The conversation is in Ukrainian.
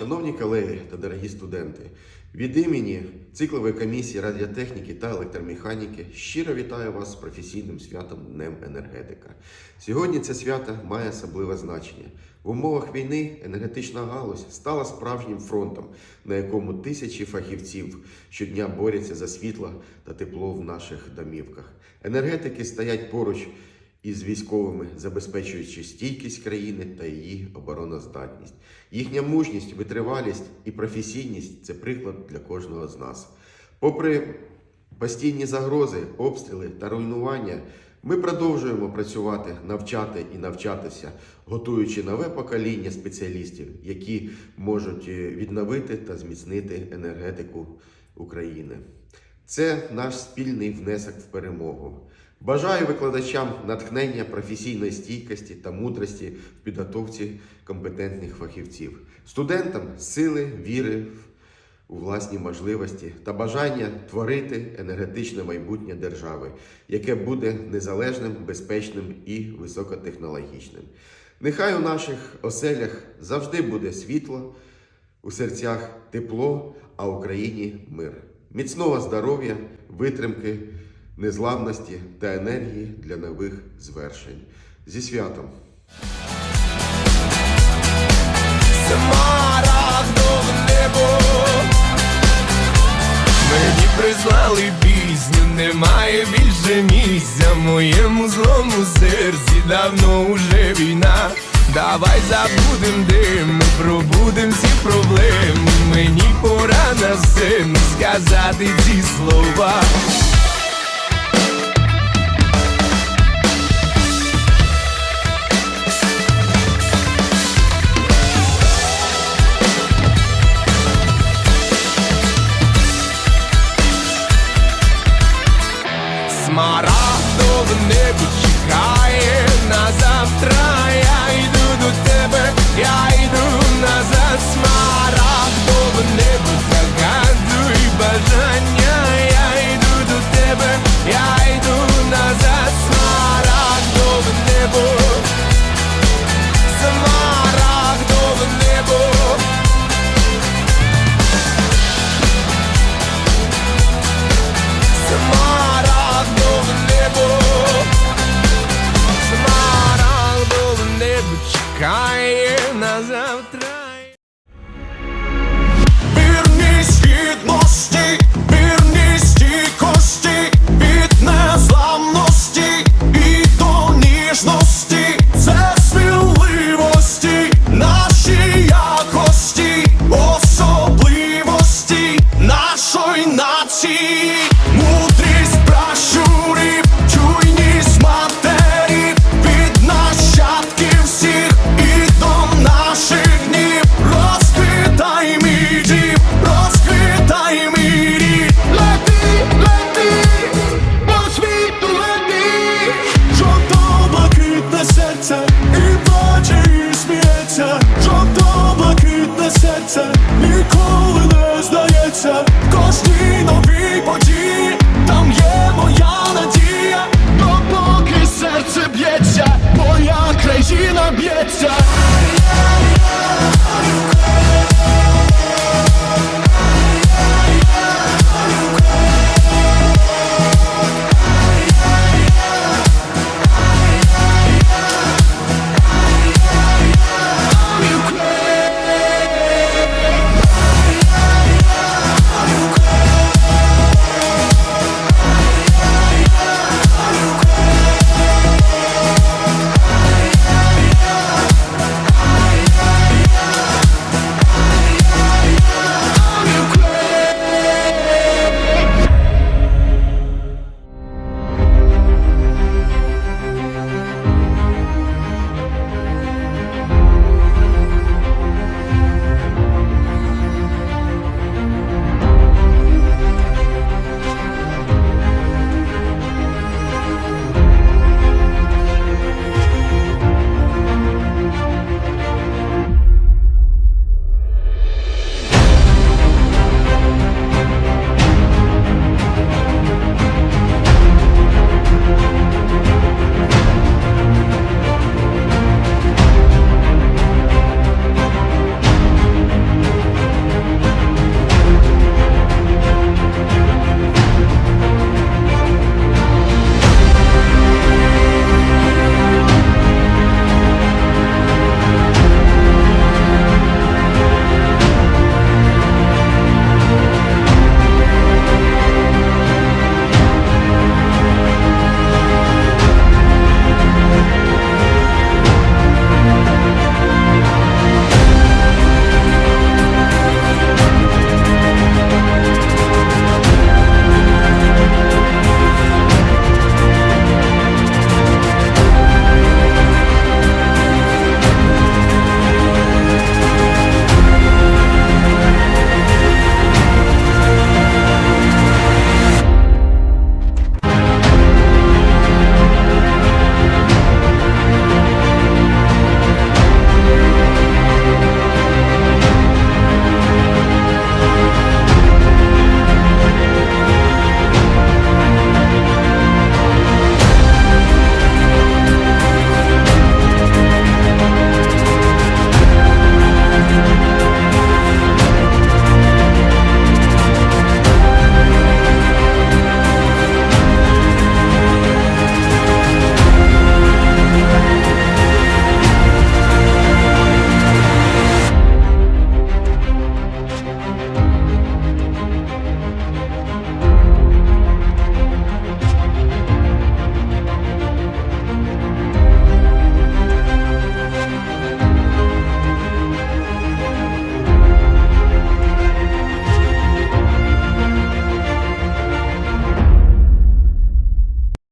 Шановні колеги та дорогі студенти, від імені циклової комісії радіотехніки та електромеханіки щиро вітаю вас з професійним святом Днем енергетика. Сьогодні це свято має особливе значення. В умовах війни енергетична галузь стала справжнім фронтом, на якому тисячі фахівців щодня борються за світло та тепло в наших домівках. Енергетики стоять поруч із військовими, забезпечуючи стійкість країни та її обороноздатність. Їхня мужність, витривалість і професійність це приклад для кожного з нас. Попри постійні загрози, обстріли та руйнування, ми продовжуємо працювати, навчати і навчатися, готуючи нове покоління спеціалістів, які можуть е, відновити та зміцнити енергетику України. Це наш спільний внесок в перемогу. Бажаю викладачам натхнення професійної стійкості та мудрості в підготовці компетентних фахівців, студентам сили, віри у власні можливості та бажання творити енергетичне майбутнє держави, яке буде незалежним, безпечним і високотехнологічним. Нехай у наших оселях завжди буде світло, у серцях тепло, а Україні мир. Міцного здоров'я, витримки, незламності та енергії для нових звершень. Зі святом! Мені прислали пісню, немає більше місця моєму злому серці давно уже війна. Давай забудем дим, ми пробудем всі проблеми. Мені пора на сцену сказати ці слова. Смарагдове небо чекає на завтра. Я йду до тебе, я time